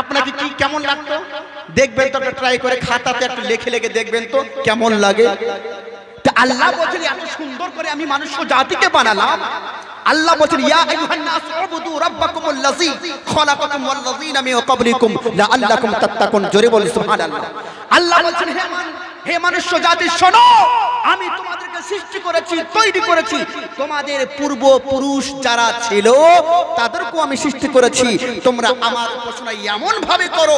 আপনাকে কি কেমন লাগতো? দেখবেন তো ট্রাই করে খাতাতে একটু লিখে লিখে দেখবেন তো কেমন লাগে। আল্লাহ বলছেন, এত সুন্দর করে আমি মানুষ জাতিকে বানালাম। আল্লাহ বলছেন, ইয়া আইয়ুহান নাস উবুদু রাব্বাকুমুল লাযী খলাকাকুম ওয়াল মিন ক্বাবলিকুম লাআল্লাকুম তাত্তাকুন। জোরে বলি সুবহানাল্লাহ। আল্লাহ বলছেন, হে মান হে মনুষ্য জাতি, শোনো! আমি তোমাদেরকে সৃষ্টি করেছি, তৈরি করেছি। তোমাদের পূর্বপুরুষ যারা ছিল, তাদেরকেও আমি সৃষ্টি করেছি। তোমরা আমার উপাসনা এমন ভাবে করো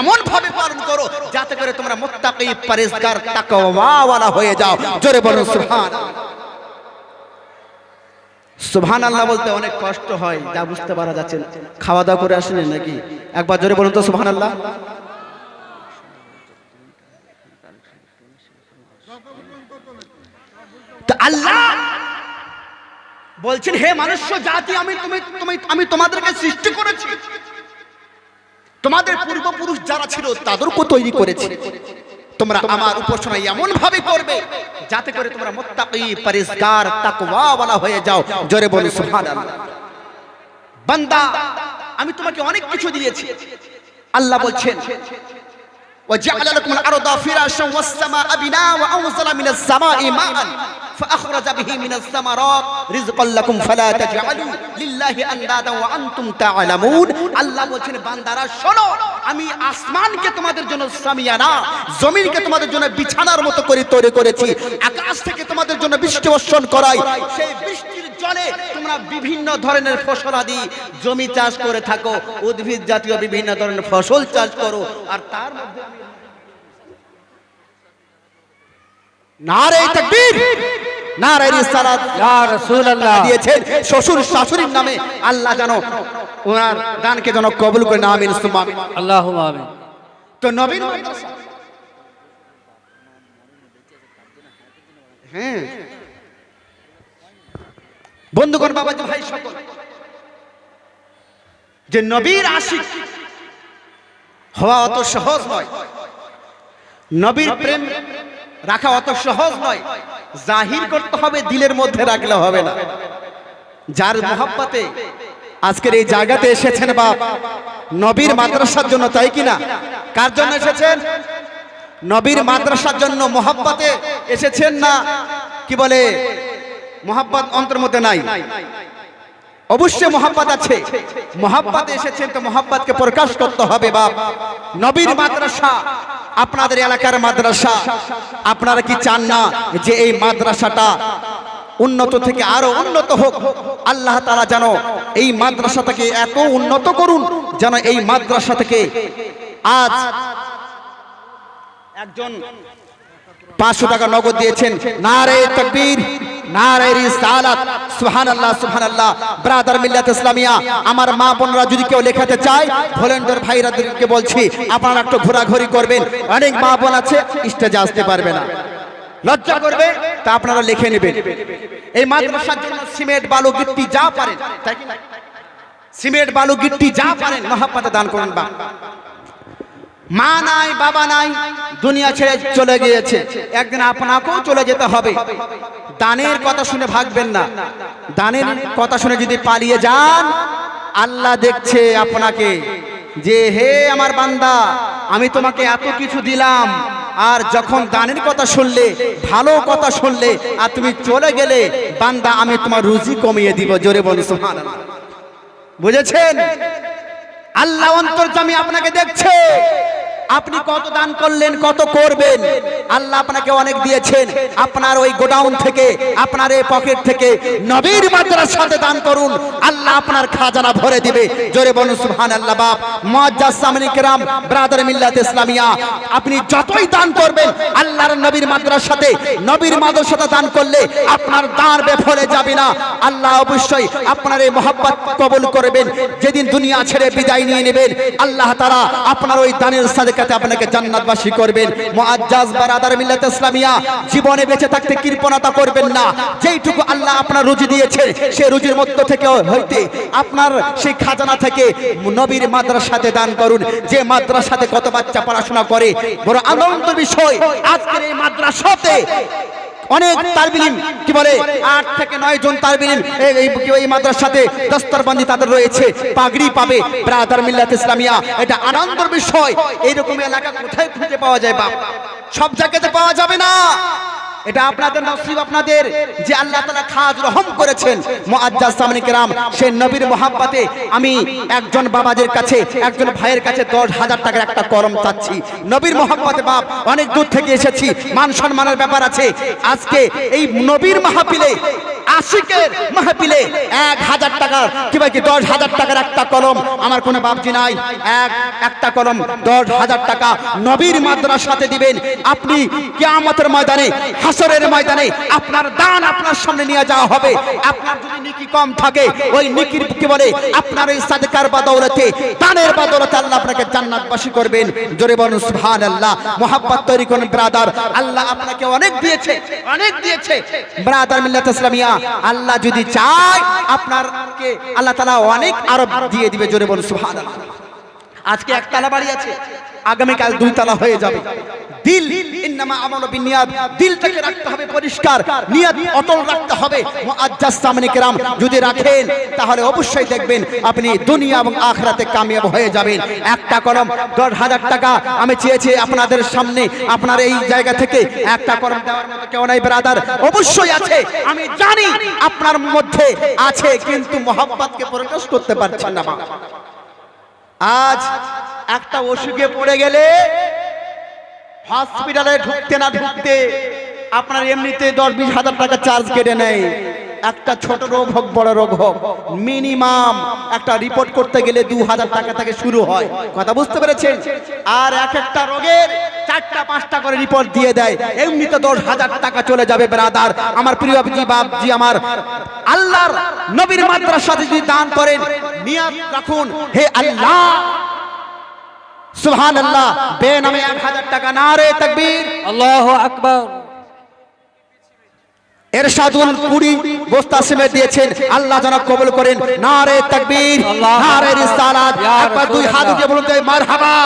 এমন ভাবে পালন করো, যাতে করে তোমরা মুত্তাকি পরেজগার তাকওয়াওয়ালা হয়ে যাও। জোরে বলো সুবহান সুবহান আল্লাহ বলতে অনেক কষ্ট হয়, যা বুঝতে পারা যাচ্ছে খাওয়া দাওয়া করে আসেন নাকি? একবার জোরে বলুন তো সুবহান আল্লাহ তো আল্লাহ বলছেন, হে মানুষ্য জাতি, আমি তুমি তুমি, আমি তোমাদেরকে সৃষ্টি করেছি। তোমাদের পূর্বপুরুষ যারা ছিল তাদেরকে তৈরি করেছি। তোমরা আমার উপাসনা এমন ভাবে করবে, যাতে করে তোমরা মুত্তাকি, পরিষ্কার, তাকওয়াওয়ালা হয়ে যাও। জোরে বলুন, সুবহানাল্লাহ। বান্দা, আমি তোমাকে অনেক কিছু দিয়েছি। আল্লাহ বলছেন وجعل لكم الأرض فراشا والسماء بناء وأنزل من السماء ماء فأخرج به من الثمرات رزقا لكم فلا تجعلوا لله أندادا وأنتم تعلمون আল্লাহ বলছেন বান্দারা শোনো আমি আসমানকে তোমাদের জন্য সামিয়ানা জমিনকে তোমাদের জন্য বিছানার মতো করে তৈরি করেছি আকাশ থেকে তোমাদের জন্য বৃষ্টি বর্ষণ করাই সেই বৃষ্টির জলে তোমরা বিভিন্ন ধরনের ফসলাদি জমি চাষ করে থাকো উদ্ভিদ জাতীয় বিভিন্ন ধরনের ফসল চাষ করো আর তার মধ্যে নারে তাকবীর নারে রিসালাত ইয়া রাসূলুল্লাহ। দিয়েছেন শ্বশুর শাশুড়ির নামে আল্লাহ জানো ওনার দানকে যেন কবুল করে না আমিন সুম্মা আমিন। আল্লাহুম্মা আমিন। তো নবীন হ্যাঁ। বন্ধুগণ, বাবাজি ভাই সকল, যে নবীর আশিক হওয়া অত সহজ নয়, নবীর প্রেম রাখা অত সহজ নয়, জাহির করতে হবে, দিলের মধ্যে রাখলে হবে না। যার মোহাব্বতে আজকের এই জায়গাতে এসেছেন বা নবীর মাদ্রাসার জন্য, তাই কিনা কার জন্য এসেছেন? নবীর মাদ্রাসার জন্য মোহাব্বতে এসেছেন না? কি বলে? মোহাব্বত অন্তর মধ্যে নাই। অবশ্যই মোহাব্বত আছে। মোহাব্বত এসেছেন তো মোহাব্বতকে প্রকাশ করতে হবে বাপ। নবীর মাদ্রাসা, আপনাদের এলাকার মাদ্রাসা। আপনারা কি চান না যে এই মাদ্রাসাটা উন্নত থেকে আরও উন্নত হোক? আল্লাহ তারা যেন এই মাদ্রাসাটাকে এত উন্নত করুন, যেন এই মাদ্রাসা থেকে আজ একজন পাঁচশো টাকা নগদ দিয়েছেন। নারে তকবীর। আমার মা বোনরা যদি কেউ লেখাতে চায় বলছি, আপনারা একটু ঘোরাঘুরি করবেন। অনেক মা বোন আছে আসতে পারবে না। লজ্জা তা আপনারা লিখে নেবেন। এই মাদ্রাসার জন্য সিমেন্ট, বালু, গিট্টি যা পারেন? সিমেন্ট, বালু, গিট্টি যা পারেন দান করুন বা। মা নাই, বাবা নাই, দুনিয়া ছেড়ে চলে গিয়েছে। একদিন আপনাকেও চলে যেতে হবে। দানের কথা শুনে ভাগবেন না। দানের কথা শুনে যদি পালিয়ে যান, আল্লাহ দেখছে আপনাকে যে, হে আমার বান্দা, আমি তোমাকে এত কিছু দিলাম। আর যখন দানের কথা শুনলে, ভালো কথা শুনলে, আর তুমি চলে গেলে, বান্দা, আমি তোমার রুজি কমিয়ে দিব। জোরে বলি সুবহানাল্লাহ। বুঝেছেন? আল্লাহ অন্তর্জামী আপনাকে দেখছে। আপনি কত দান করলেন, কত করবেন? আল্লাহ আপনাকে অনেক দিয়েছেন। আপনার ওই গোডাউন থেকে, আপনার এই পকেট থেকে নবীর মাদ্রাসাতে দান করুন। আল্লাহ আপনার খাজানা ভরে দিবে। জোরে বলুন সুবহান আল্লাহ বাপ। মুআজ্জাজ সামনে কেরাম, ব্রাদার মিল্লাত ইসলামিয়া। আপনি যতই দান করবেন, আল্লাহর নবীর মাদ্রাসাতে নবীর মাদ্রাসাতে দান করলে আপনার দান বেফলে যাবে না। আল্লাহ অবশ্যই আপনার এই মোহাব্বত কবুল করবেন। যেদিন দুনিয়া ছেড়ে বিদায় নিয়ে নেবেন, আল্লাহ তারা আপনার ওই দানের সাদেকাতে আপনাকে জান্নাতবাসী করবেন। মুআজ্জাজ বারাদার মিল্লাত ইসলামিয়া, জীবনে বেঁচে থাকতে কৃপণতা করবেন না। যেইটুকু আল্লাহ আপনার রুজি দিয়েছে সেই রুজির মধ্য থেকে হইতে আপনার সেই খাজানা থেকে নবীর মাদ্রাসাতে দান করুন। যে মাদ্রাসাতে কত বাচ্চা পড়াশোনা করে, বড় আনন্দ বিষয়, আজকের এই মাদ্রাসাতে অনেক তারবিলিম কি বলে? আট থেকে নয় জন তারবিলিম এই এই- সাথে মাদ্রাসাতে দস্তরবন্দি তাদের রয়েছে পাগড়ি পাবে ব্রাদার মিল্লাত ইসলামিয়া এটা আনন্দের বিষয়। এইরকম এলাকা কোথায় খুঁজে পাওয়া যায় বাপ? সব জায়গাতে পাওয়া যাবে না। এটা আপনাদের নসিব আপনাদের যে আল্লাহ তালা খাজ রহম করেছেন। মুআজ্জাজ সামনিক রাম সেই নবীর মোহাব্বতে আমি একজন বাবাদের কাছে, একজন ভাইয়ের কাছে দশ হাজার টাকার একটা করম চাচ্ছি। নবীর মোহাব্বতে বাপ, অনেক দূর থেকে এসেছি, মান সম্মানের ব্যাপার আছে। আজকে এই নবীর মাহফিলে আশিকের মাহফিলে এক হাজার টাকার কিংবা কি দশ হাজার টাকার একটা কলম? আমার কোনো বাপজি নাই। এক, একটা কলম দশ হাজার টাকা। নবীর মাদ্রার সাথে দিবেন। আপনি কিয়ামতের ময়দানে, হাসরের ময়দানে আপনার দান আপনার সামনে নিয়ে যাওয়া হবে। আপনার যদি নিকি কম থাকে, ওই নিকির কি বলে? আপনার এই সাদকার বাদৌলতে, দানের বাদৌলতে আল্লাহ আপনাকে জান্নাতবাসী করবেন। জোরে বলুন, সুবহানাল্লাহ। মোহাব্বত তৈরি করুন, ব্রাদার। আল্লাহ আপনাকে অনেক দিয়েছে অনেক দিয়েছে। ব্রাদার মিল্লাত ইসলামিয়া আল্লাহ যদি চায় আপনারকে আল্লাহ তালা অনেক আরব দিয়ে দিবে জোরে বলুন সুহাদ আজকে একতলা বাড়ি আছে। আগামীকাল দুই তালা হয়ে যাবে। দিল ইন্নামা আমালু বিনিয়াত দিলটাকে রাখতে হবে পরিষ্কার। নিয়ত অটল রাখতে হবে। মুআজ্জাজ সামনে কেরাম যদি রাখেন তাহলে অবশ্যই দেখবেন আপনি দুনিয়া এবং আখরাতে কামিয়াব হয়ে যাবেন। একটা কলম দশ হাজার টাকা। আমি চেয়েছি আপনাদের সামনে আপনার এই জায়গা থেকে একটা কলম দেওয়ার মতো কেউ নাই ব্রাদার। অবশ্যই আছে। আমি জানি আপনার মধ্যে আছে কিন্তু মোহাম্মদকে প্রকাশ করতে পারছেন না। আজ একটা অসুখে পড়ে গেলে হসপিটালে ঢুকতে না ঢুকতে আপনার এমনিতে দশ বিশ হাজার টাকা চার্জ কেটে নেয়। একটা ছোট রোগ হোক, বড় রোগ হোক মিনিমাম একটা রিপোর্ট করতে গেলে দু হাজার টাকা থেকে শুরু হয়। কথা বুঝতে পেরেছেন? আর এক একটা রোগের চারটা, পাঁচটা করে রিপোর্ট দিয়ে দেয়। এমনিতে দশ হাজার টাকা চলে যাবে ব্রাদার আমার প্রিয় বাপজি আমার আল্লাহর নবীর মাদ্রাসাতে যদি দান করেন, নিয়াত রাখুন। হে আল্লাহ! সুবহান আল্লাহ বেনামে এক হাজার টাকা না রে, তাকবীর। আল্লাহু আকবার। এরশাদুল কুড়ি বস্তা সিমে দিয়েছেন। আল্লাহ যেন কবুল করেন। না রে তাকবীর আল্লাহু না রে রিসালাত। একবার দুই হাত উঠে বলুন মারহাবা।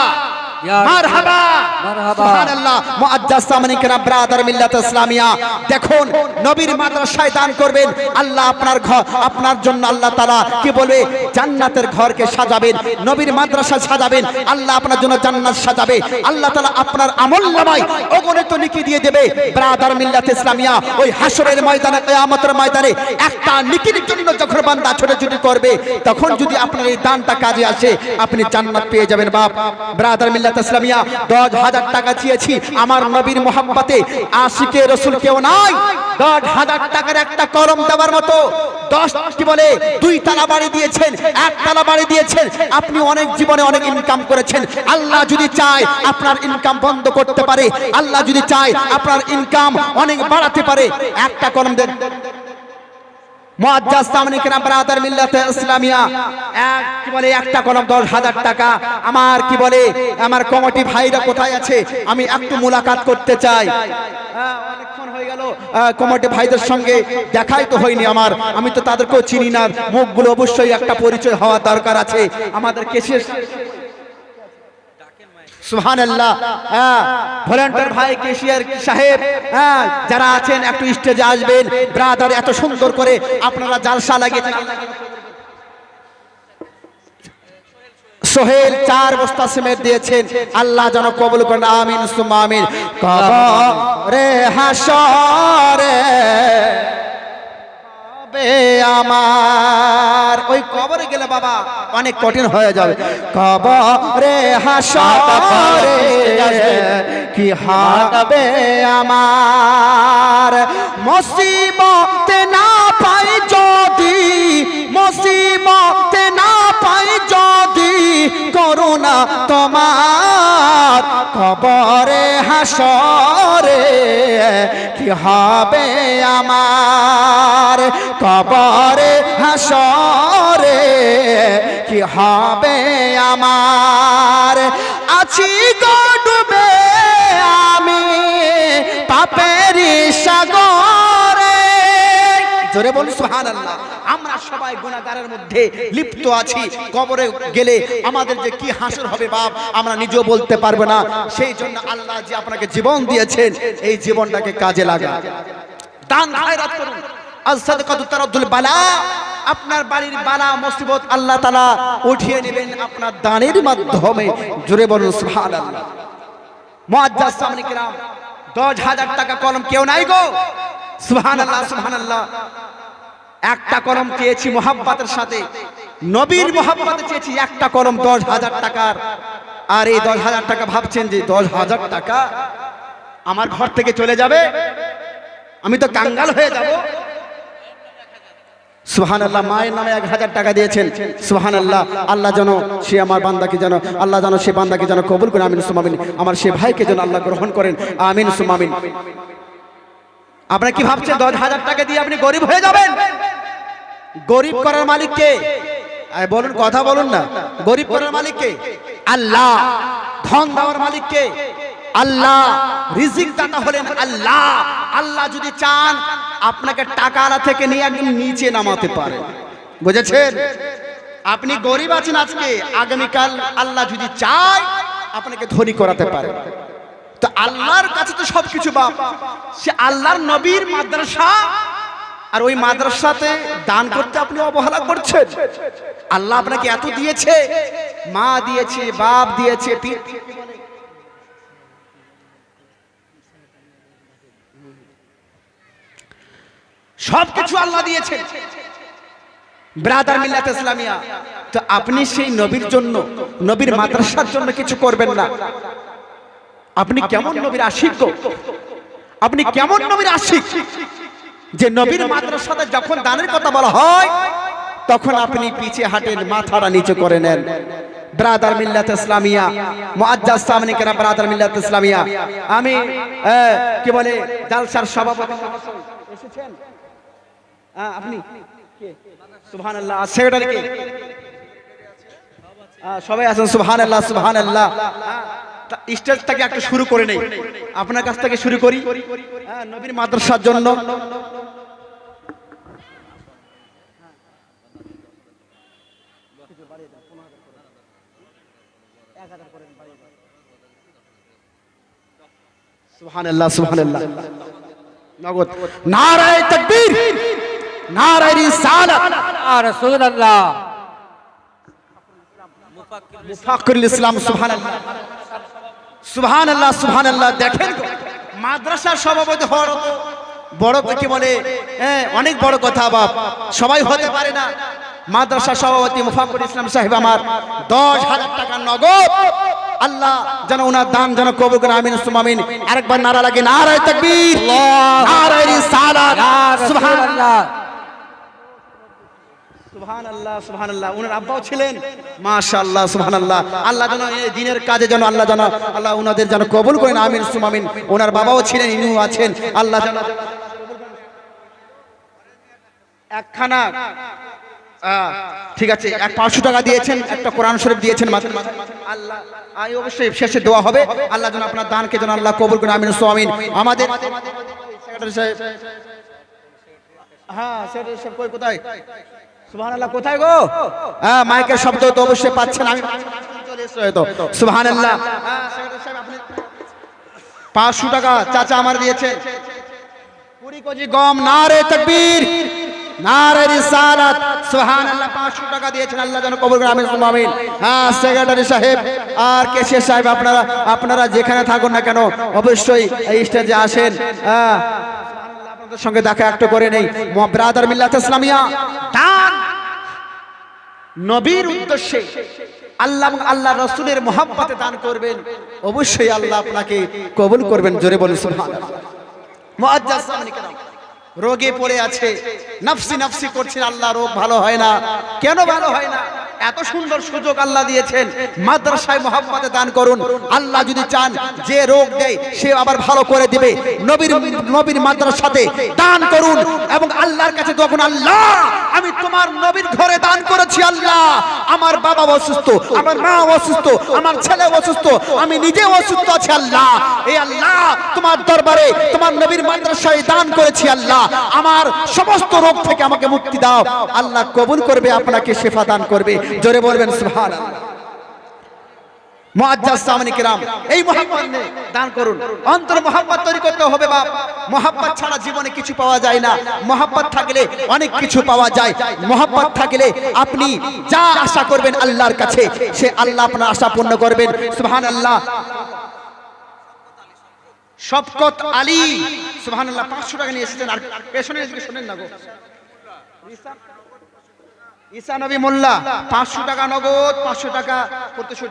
মারহাবা। মারহাবা। সুবহানাল্লাহ। মুআজ্জাজ সামনে কেরাম ব্রাদার মিল্লাত ইসলামিয়া। দেখুন নবীর মাদ্রাসায় দান করবেন। আল্লাহ আপনার ঘর আপনার জন্য আল্লাহ তাআলা কি বলবে? জান্নাতের ঘরকে সাজাবেন নবীর মাদ্রাসা সাজাবেন। আল্লাহ আপনার জন্য জান্নাত সাজাবে। আল্লাহ তাআলা আপনার অগণিত দিয়ে দেবে। ব্রাদার মিল্লাত ইসলামিয়া ওই হাসরের ময়দানে কিয়ামতের ময়দানে একটা নেকির জন্য যখন বান্দা ছোটাছুটি করবে তখন যদি আপনার এই দানটা কাজে আসে আপনি জান্নাত পেয়ে যাবেন বাপ। ব্রাদার মিল্লাত ইসলামিয়া দশ হাজার টাকা চেয়েছি আমার নবীর মোহাম্মতে আশিকে রসুল কেউ নাই। দশ হাজার টাকার একটা কলম দেওয়ার মতো দশ কি বলে দুই তালা বাড়ি দিয়েছেন, এক তালা বাড়ি দিয়েছেন। আপনি অনেক জীবনে অনেক ইনকাম করেছেন। আল্লাহ যদি চায় আপনার ইনকাম বন্ধ করতে পারে। আল্লাহ যদি চায় আপনার ইনকাম অনেক বাড়াতে পারে। একটা কলম দেন। মিল্লাতে ইসলামিয়া। এক বলে একটা টাকা। আমার বলে আমার কোথায় আছে? আমি মুলাকাত করতে চাই। হ্যাঁ, সঙ্গে দেখাই তো হয়নি আমার। আমি তো তাদেরকেও চিনি না। মুখগুলো অবশ্যই একটা পরিচয় হওয়া দরকার আছে। আমাদের কেসের সুবহানাল্লাহ। হ্যাঁ ভলান্টিয়ার ভাই কেশিয়ার সাহেব হ্যাঁ যারা আছেন, একটু স্টেজে আসবেন। ব্রাদার এত সুন্দর করে আপনারা জালসা লাগিয়েছেন সোহেল চার বস্তা সিমেন্ট দিয়েছেন। আল্লাহ যেন কবুল করেন। আমিন, সুম্মা আমিন। কবরে হাসরে হবে আমার। ওই কবরে গেলে বাবা অনেক কঠিন হয়ে যাবে। কবরে হাসরে কি হবে আমার? মুসিবতে না পাই যদি, মুসিবতে না পাই যদি করুণা তোমার কবরে হাসরে কি হবে আমার? কবরে হাসরে কি হবে আমার? আছি গো জোরে বলি সুবহানাল্লাহ। আমরা সবাই গুনাহগারের মধ্যে লিপ্ত আছি। কবরে গেলে আমাদের যে কি হাসর হবে বাপ, আমরা নিজেও বলতে পারব না। সেই জন্য আল্লাহ যে আপনাকে জীবন দিয়েছেন, এই জীবনটাকে কাজে লাগা দান খায়রাত করুন। আজ-সাদকাতু তারাদ্দুল বালা। আপনার বাড়ির বালা, মুসিবত আল্লাহ তাআলা উঠিয়ে নেবেন আপনার দানের মাধ্যমে। জোরে বলুন, সুবহানাল্লাহ। মুআজ্জাজ সামনে দশ হাজার টাকা কলম কেউ নাই গো। সুবহানাল্লাহ একটা কলম চেয়েছি মোহাব্বতের সাথে। নবীর মোহাব্বতে চেয়েছি একটা কলম দশ হাজার টাকার। আর এই দশ হাজার টাকা ভাবছেন যে দশ হাজার টাকা আমার ঘর থেকে চলে যাবে? আমি তো কাঙ্গাল হয়ে যাব। সুহান আল্লাহ মায়ের নামে এক হাজার টাকা দিয়েছেন। সুহান আল্লাহ আল্লাহ যেন সে আমার বান্দাকে যেন, আল্লাহ যেন সে বান্দাকে যেন কবুল করে, আমিন সুমামিন। আমার সে ভাইকে যেন আল্লাহ গ্রহণ করেন। আমিন সুমামিন। আপনারা কি ভাবছেন দশ হাজার টাকা দিয়ে আপনি গরিব হয়ে যাবেন? গরিব করার মালিক কে? বলুন কথা বলুন না। গরিব করার মালিক কে? আল্লাহ। ধন দেওয়ার মালিক কে? আল্লাহ। রিজিক দাতা হলেন আল্লাহ। আল্লাহ যদি চান আপনাকে টাকা আলা থেকে নিয়ে একদম নিচে নামাতে পারে। বুঝেছেন? আপনি গরিব আছেন আজকে। আগামীকাল আল্লাহ যদি চায় আপনাকে ধনী করাতে পারে। তো আল্লাহর কাছে তো সবকিছু বাপ। সে আল্লাহর নবীর মাদ্রাসা আর ওই মাদ্রাসাতে দান করতে আপনি অবহেলা করছেন। আল্লাহ আপনাকে এত দিয়েছে, মা দিয়েছে, বাপ দিয়েছে সবকিছু আল্লাহ দিয়েছে। ব্রাদার মিল্লাত ইসলামিয়া, তো আপনি সেই নবীর জন্য, নবীর মাদ্রাসার জন্য কিছু করবেন না। আপনি কেমন নবীর আশিক? আপনি কেমন নবীর আশিক? যে নবীর মাদ্রাসাতে যখন দানের কথা বলা হয় তখন আপনি পিছে হাঁটেন মাথাটা নিচু করে নেন। ব্রাদার মিল্লাত ইসলামিয়া মুআজ্জাজ সামনে কেনা ব্রাদার মিল্লাত ইসলামিয়া। আমি কি বলে জালসার সভাপতি। এসেছেন? আপনি? সুবহানাল্লাহ আর সেক্রেটারি কে? সবাই আছেন? সুবহানাল্লাহ সুবহানাল্লাহ। স্টেজ থেকে একটা শুরু করে নেই। আপনার কাছ থেকে শুরু করি। হ্যাঁ, নবীর মাদ্রাসার জন্য। সুবহানাল্লাহ সুবহানাল্লাহ। নগদ। নারায়ে তাকবীর। নারায়ে রিসালাত। রাসূলুল্লাহ। মুফাক্কিরুল ইসলাম সুবহানাল্লাহ। সুবহানাল্লাহ সুবহানাল্লাহ দেখেন তো, মাদ্রাসার সভাপতি হওয়ার বড় কি বলে? হ্যাঁ অনেক বড় কথা বাপ। সবাই হতে পারে না। মাদ্রাসা সভাপতি মুফাক্কিরুল ইসলাম সাহেব আমার দশ হাজার টাকা নগদ। আল্লাহ যেন ওনার দান যেন কবুল করে আমিন সুমামিন আরেকবার নারা লাগে নারায় তাকবীর নারায় রিসালাত। ইয়া সুবহানাল্লাহ রাসূলুল্লাহ সুবহানাল্লাহ। সুবহানাল্লাহ উনার আব্বাও ছিলেন। মাশাআল্লাহ, সুবহানাল্লাহ। আল্লাহ যেন এই দিনের কাজে যেন আল্লাহ যেন, আল্লাহ উনাদের যেন কবুল করেন, আমিন, সুমামিন। ওনার বাবাও ছিলেন, ইনিও আছেন। আল্লাহ যেন একখানা ঠিক আছে, এক পাঁচশো টাকা দিয়েছেন, একটা কোরআন শরীফ দিয়েছেন আল্লাহ আই অবশ্যই শেষে দোয়া হবে। আল্লাহ যেন আপনার দানকে যেন আল্লাহ কবুল করেন, আমিন, সুমামিন। আমাদের হ্যাঁ সাহেব কই, কোথায়? সুবহানাল্লাহ কোথায় গো? হ্যাঁ মাইকের শব্দ তো অবশ্যই পাচ্ছেন। আমি চলে এসেছি হয়তো। সুবহানাল্লাহ। হ্যাঁ, সেক্রেটারি সাহেব, আপনি- পাঁচশো টাকা চাচা আমার দিয়েছেন কুড়ি কেজি গম নারে তাকবীর নারে রিসালাত। সুবহানাল্লাহ 500 টাকা দিয়েছেন। আল্লাহ যেন কবুল করে আমিন আমিন। হ্যাঁ সেক্রেটারি সাহেব আর কেশিয়ার সাহেব আপনারা আপনারা যেখানে থাকুন না কেন অবশ্যই এই স্টেজে আসেন। হ্যাঁ। আপনাদের সঙ্গে দেখা একটু করে নেই। ব্রাদার মিল্লাত ইসলামিয়া। দান নবীর উদ্দেশ্যে আল্লাহ আল্লাহ রসুলের মোহাব্বতে দান করবেন। অবশ্যই আল্লাহ আপনাকে কবুল করবেন, জোরে বলে? রোগে পড়ে আছে, নফসি নফসি করছে আল্লাহ রোগ ভালো হয় না। কেন ভালো হয় না? এত সুন্দর সুযোগ আল্লাহ দিয়েছেন। মাদ্রাসায় মোহাম্মদে দান করুন। আল্লাহ যদি চান যে রোগ দেয়, সে আবার ভালো করে দিবে। নবীর নবীর মাদ্রাসাতে দান করুন এবং আল্লাহর কাছে তখন আল্লাহ, আমি তোমার নবীর ঘরে দান করেছি, আল্লাহ। আমার বাবা অসুস্থ, আমার মা অসুস্থ, আমার ছেলে অসুস্থ, আমি নিজে অসুস্থ আছি, আল্লাহ। এই আল্লাহ, তোমার দরবারে, তোমার নবীর মাদ্রাসায় দান করেছি, আল্লাহ। আমার সমস্ত রোগ থেকে আমাকে মুক্তি দাও। আল্লাহ কবুল করবে, আপনাকে শেফা দান করবে। জোরে বলবেন, সুবহানাল্লাহ। মুআজ্জাজ সামনে কিরাম, এই মোহাম্মদ দান করুন। অন্তর মোহাম্মদ তৈরি করতে হবে বাপ। মোহাম্মদ ছাড়া জীবনে কিছু পাওয়া যায় না। মোহাম্মদ থাকলে অনেক কিছু পাওয়া যায়। মোহাম্মদ থাকলে আপনি যা আশা করবেন আল্লাহর কাছে, সে আল্লাহ আপনার আশা পূর্ণ করবেন। সুবহানাল্লাহ। শফকত আলী, সুবহানাল্লাহ 500 টাকা নিয়ে এসেছেন। আর পেছনে শুনেন না গো। ঈসা নবী মোল্লা পাঁচশো টাকা নগদ পাঁচশো টাকা প্রতিশোধ